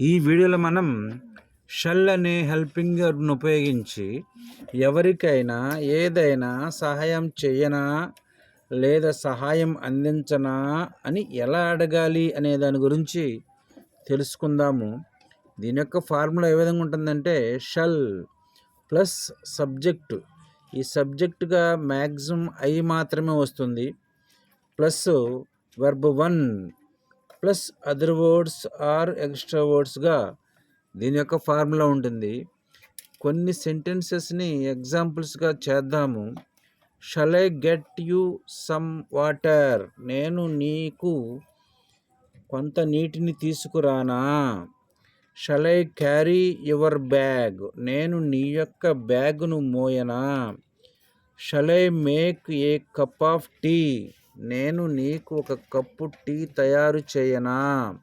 ఈ వీడియోలో మనం షల్ అనే హెల్పింగ్ వర్బ్ను ఉపయోగించి ఎవరికైనా ఏదైనా సహాయం చేయనా లేదా సహాయం అందించనా అని ఎలా అడగాలి అనే దాని గురించి తెలుసుకుందాము. దీని యొక్క ఫార్ములా ఏ విధంగా ఉంటుందంటే షల్ ప్లస్ సబ్జెక్టు. ఈ సబ్జెక్టుగా మ్యాక్సిమం ఐ మాత్రమే వస్తుంది. Plus verb one plus other words or extra వర్డ్స్గా దీని యొక్క ఫార్ములా ఉంటుంది. కొన్ని సెంటెన్సెస్ని ఎగ్జాంపుల్స్గా చేద్దాము. Shall I get you some water? నేను నీకు కొంత నీటిని తీసుకురానా? Shall I carry your bag? నేను నీ యొక్క బ్యాగ్ను మోయనా? Shall I make a cup of tea? నేను నీకు ఒక కప్పు టీ తయారు చేయనా?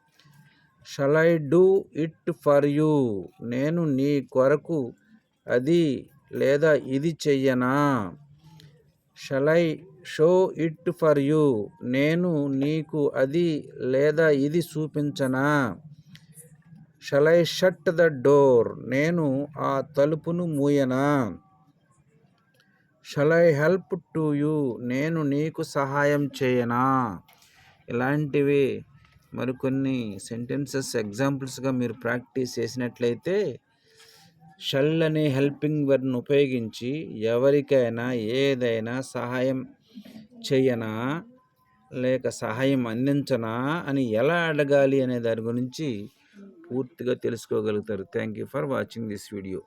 Shall I do it for you నేను నీ కొరకు అది లేదా ఇది చెయ్యనా? Shall I show it for you నేను నీకు అది లేదా ఇది చూపించనా? Shall I shut the door నేను ఆ తలుపును మూయనా? Shall I help to you నేను నీకు సహాయం చేయనా? ఇలాంటివి మరికొన్ని సెంటెన్సెస్ ఎగ్జాంపుల్స్గా మీరు ప్రాక్టీస్ చేసినట్లయితే షల్ అనే హెల్పింగ్ వర్డ్ను ఉపయోగించి ఎవరికైనా ఏదైనా సహాయం చేయనా? లేక సహాయం అందించనా? అని ఎలా అడగాలి అనే దాని గురించి పూర్తిగా తెలుసుకోగలుగుతారు. Thank you for watching this video